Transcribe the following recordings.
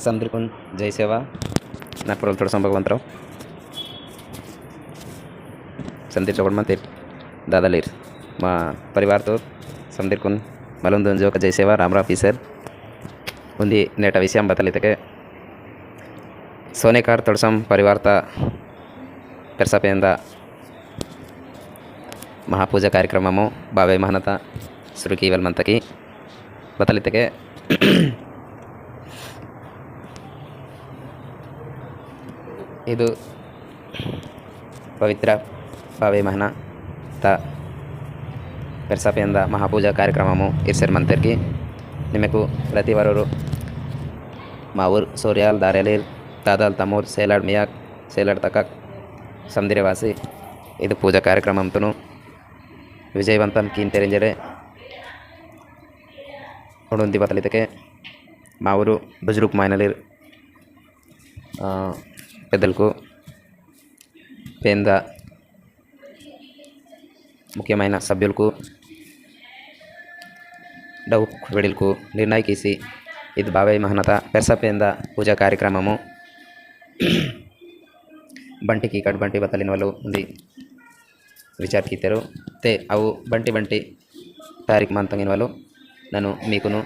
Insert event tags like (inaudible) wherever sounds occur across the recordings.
संद्रिकुन जय सेवा नागपूर अल्तोड संपर्कवंतराव संदीप चौकड मंदिर दादालीर మా పరివార్తో సందిర్కున్ మలం దొంజి ఒక జైసేవ రామరావు పీసర్ ఉంది నేట విషయం బతలితకే సోనేకార్ తొడసం పరివార్త పెరసపేంద మహాపూజ కార్యక్రమము బాబాయ్ మహనత సురుకి వెల్మంతకి బతలితకే ಇದು ಪವಿತ್ರ ಬಾವೆ ಮಹನ ತ పెరసపేంద మహాపూజ కార్యక్రమము ఇర్సర్ మంతర్కి నిమ్మకు ప్రతి వరరు మా ఊరు సూర్యాల్ దారేలీర్ దాదాల్ తమూర్ సేలాడ్ మియాక్ సేలాడ్ తకక్ సందిరవాసి ఇది పూజ కార్యక్రమంతోను విజయవంతం కీన్ తెరింజరే ఉడుంది బతలితకే మా ఊరు బుజురుక్ మైనలీర్ పెద్దలకు పేద ముఖ్యమైన సభ్యులకు డౌ వెడిలకు నిర్ణయకేసి ఇది బాబాయ్ మహనత పెరసపేంద పూజా కార్యక్రమము బంటికి కట్ బంటి బతలిన వాళ్ళు ఉంది. విచారికి ఇద్దరు తే అవు బంటి బంటి తారీఖు మంతంగిన వాళ్ళు. నన్ను మీకును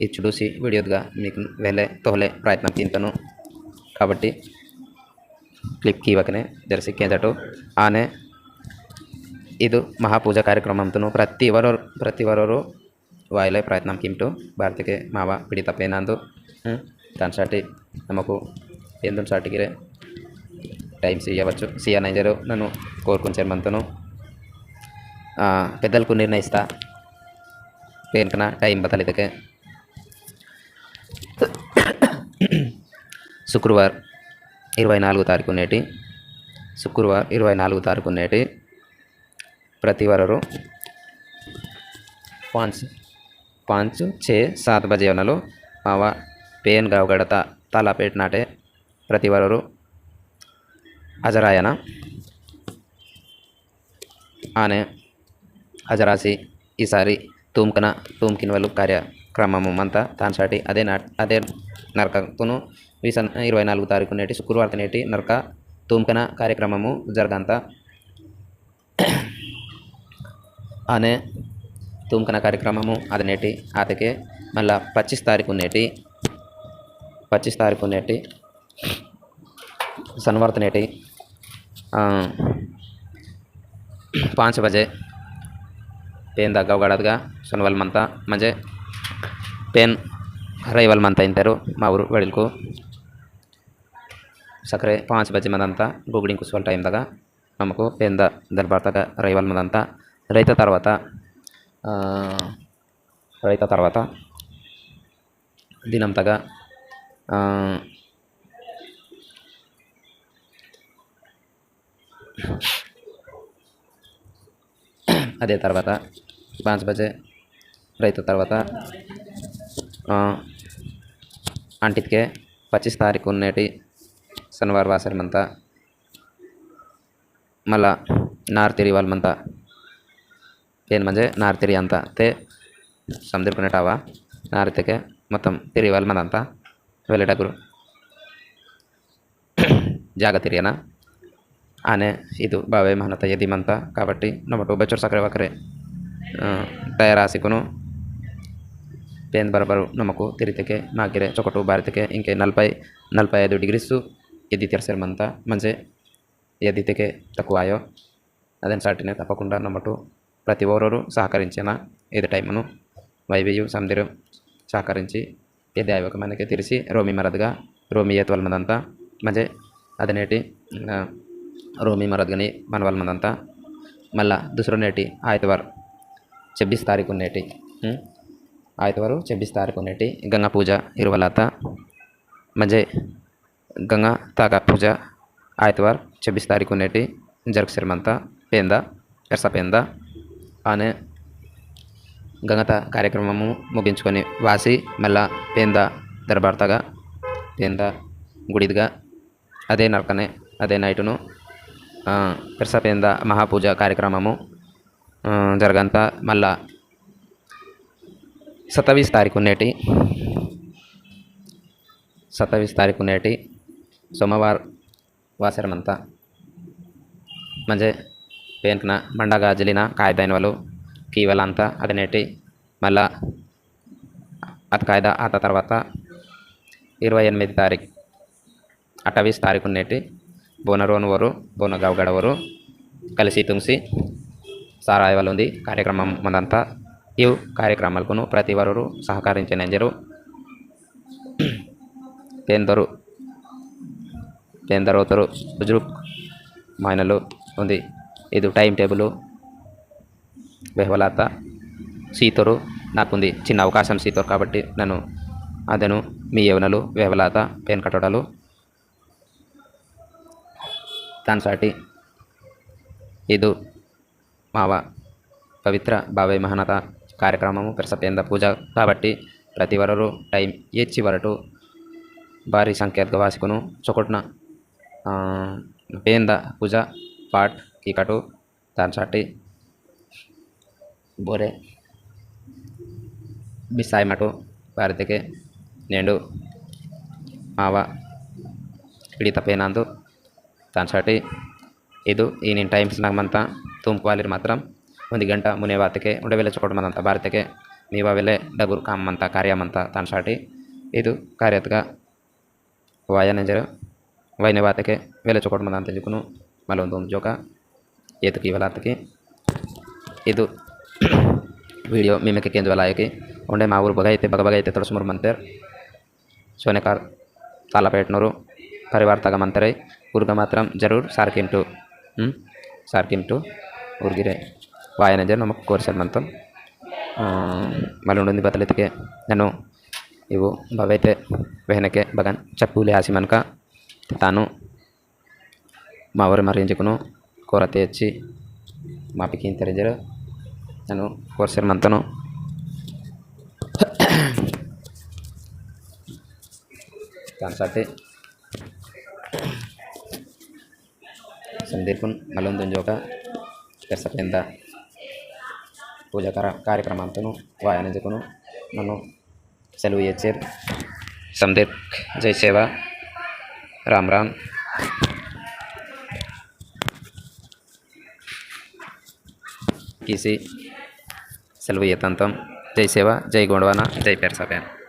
ఇది చూసి వీడియోగా మీకు వెళ్ళే తోలే ప్రయత్నం తింటాను కాబట్టి ಕ್ಲಿಪ್ ಕೀವಕನೇ ಧರಿಸಿಕ್ಕಿದಟು ಆನೆ ಇದು ಮಹಾಪೂಜಾ ಕಾರ್ಯಕ್ರಮ ಅಂತೂ ಪ್ರತಿ ವರ ಪ್ರತಿ ವರರು ವಾಯಲೆ ಪ್ರಯತ್ನ ಕಿಂಟು ಭಾರತಕ್ಕೆ ಮಾವ ಪಿಡಿತಪ್ಪೇನಂದು ಹ್ಞೂ దాని సాటి నమ్మకు ఎందుకు సాటికి టైం చేయవచ్చు సీఆర్ నైజరు నన్ను కోరుకుంచారు మనతోను పెద్దలకు నిర్ణయిస్తా పేరుకన టైం బతలిదకే శుక్రవారం ఇరవై నాలుగు తారీఖు నేటి శుక్రవారం ఇరవై నాలుగు తారీఖు నేటి ప్రతి వరరు పాంచ్ పాంచ్ ఛే సాత్ బజే మావ పేన్ గావగడత తాలాపేట నాటే ప్రతి వరరు హజరాయన. ఆనే హజరాసి ఈసారి తూమ్కన తూమ్కిన వాళ్ళు కార్యక్రమము అంతా తాన్సాటి అదే నా అదే ఈ సన్ ఇరవై నాలుగు తారీఖు నేటి శుక్రవారం నేటి నరక తూమ్కన కార్యక్రమము జరగంత. అనే తూమ్కన కార్యక్రమము అదనేటి అతకే మళ్ళా పచ్చిస్ తారీఖు నేటి పచ్చిస్ తారీఖు నేటి శనివారం నేటి పాంచ బజే పేన్ दागा उगाड़ा सोनवल मंत मजे पेन हरईवल मंत इंतर మా ఊరు वेड़क సకరే పాంచ్ బజೆ మదంతా గుగుడి కుస్వల్ టైం దాకా నమ్మకు పేంద దర్బార్ రైవల్ మదంతా రైత తర్వాత రైత తర్వాత దినం తగ అదే తర్వాత పాంచ్ బజే రైతు తర్వాత అంటికే పచ్చిస్ తారీఖు శనివారం వాసరం అంతా మళ్ళా నార్ తెరి వాళ్ళమంతా. ಏನು ಮಂಜೆ ನಾರು ತಿರಿ తే ತೆ ಸಮದಿರ್ಕೊಂಡಾವ ನಾರು ತೆಗೆ మొత్తం తిరిగి వెళ్ళమనంతా వెళ్ళేటప్పుడు. జాగ తిరిగినా ఆనే ఇది బావే మహనత ఎదిమంత కాబట్టి నమ్మటు బెచ్చరు సకరే ఒకరే తయారాసికును పేన్ బరబరు నమ్మకు తిరిగితే మాకిరే చొకటు భారతకే ఇంకే నలభై నలభై ఐదు డిగ్రీస్ ఇది tercer manta మంచి ఏదైతే తక్కువ ఆయో ಅದನ್ನು ಸಾಟಿನೇ ತಪ್ಪకుండా ನಮ್ಮಟು ప్రతి ఒక్కరు సహకరించిన ఏది టైమును వైవియు సమిధిరు సహకరించి ఏది దైవక మనకి తెరిచి రోమి మరద్గా రోమియత్ వల్మదంతా మంచి అదనేటి రోమి మరద్గని మన వల్మదంతా మళ్ళా దుసరో నేటి ఆయతవారు చెబ్బీస్ తారీఖు నేటి ఆయతవారు చెబ్బీస్ తారీఖు నేటి గంగా పూజ ఇరువలత మంచి గంగా తాగ పూజ आइतवार छब्बीस तारीख को नेटी जर्क शर्मंता पेंदा ఎర్స అనే గంగత కార్యక్రమము ముగించుకొని వాసి మళ్ళా పేంద దర్బార్తగా పేంద గుడిదిగా అదే నరకనే అదే నైటును పెర్స పేంద మహాపూజ కార్యక్రమము జరగంత మళ్ళా సతవీస్ తారీఖు నేటి సతవీస్ తారీఖు నేటి सोमवार वासरमंता म्हणजे పేనుకున్న వాళ్ళు జలిన కాయిదాయినవలు అది అదనేటి మళ్ళా అత కాయద ఆత తర్వాత ఇరవై ఎనిమిది తారీఖు అటవీస్ తారీఖు నేటి బోనరోను వరు బోనగావ్ గడవరు కలిసి తుంసి సారాయవలు ఉంది కార్యక్రమం మందంతా. ఈ కార్యక్రమాలకు ప్రతి వరూ సహకరించిన జరు పేందరు (clears throat) పేందరోతరు బుజురుక్ మైనలు ఉంది. ఇది టైం టేబుల్ వెహవలాత సీతరు నాకుంది. చిన్న అవకాశం సీతరు కాబట్టి నన్ను అదను మీ యవనలు వేవలాత పెన్ కట్టడాలు దానిసాటి ఇది మావ పవిత్ర బాబాయ్ మహానత కార్యక్రమము పెరసపేంద పూజ కాబట్టి ప్రతి వరరు టైం ఏచి వరటు భారీ సంఖ్యకు వాసుకును చొకొట్న ఉపేంద పూజ పాట్ కీకటు తాన్సాటి బోరే బిసాయి మటు భారతికి నేడు మావ ఇడి తప్పేనాందు తాన్సాటి ಇದು ಈ ನೀನು ಟೈಮ್ಸ್ ನಮ್ಮಂತ ತುಂಪುವಾಲಿರ್ ಮಾತ್ರ ಒಂದು ಗಂಟ ಮುನೆ ವಾತಕ್ಕೆ ಉಡವೆಲೆ ಚೊಕೊಡು ಮಂದಂತ ಭಾರತಕ್ಕೆ ನೀವಾವೆಲೆ ಡಗುರ್ ಕಾಮಂತ ಕಾರ್ಯಮಂತ ತಾನ್ಸಾಟಿ ಇದು ಕಾರ್ಯತ್ಗ ವಾಯನಂಜರು वैन बात के वेले चौक मल जोक ऐत की वेला इत तो (clears throat) वीडियो मेमे के लाइक उड़े मूर बगे बग बगे तुड़ मंतर सोने का तलापेटर परीवार तक मंतर उर्ग मत ज़रूर सारकिू हम्म, सारकिू उगे वायन जो नमक को मत मल्ड बदलते नो इवो बगैते वेहन के बगन चपूले हासी मनका ತಾನು ಮಾವರು ಮರೆಯಂಜಕನು ಕೊರತೆ ಹೆಚ್ಚಿ ಮಾಪಿಕಿ ತೆರೆಂಜರು ನಾನು ಕೋರ್ಸರ್ ಮಂತನು ತಾನು ಸಾಟಿ ಸಂದೀರ್ಪುನ್ ಮಲ್ಲೊಂದು ಜೋಗ ಕೆರ್ಸಪೆಯಿಂದ పూజా కార్యక్రమ అంతను వాయనందుకును నన్ను సెలవు ఇచ్చారు సందీప్ జై సేవ राम राम। किसी सेलव तंत्र जय सेवा जय गोंडवाना जय पेरसापैन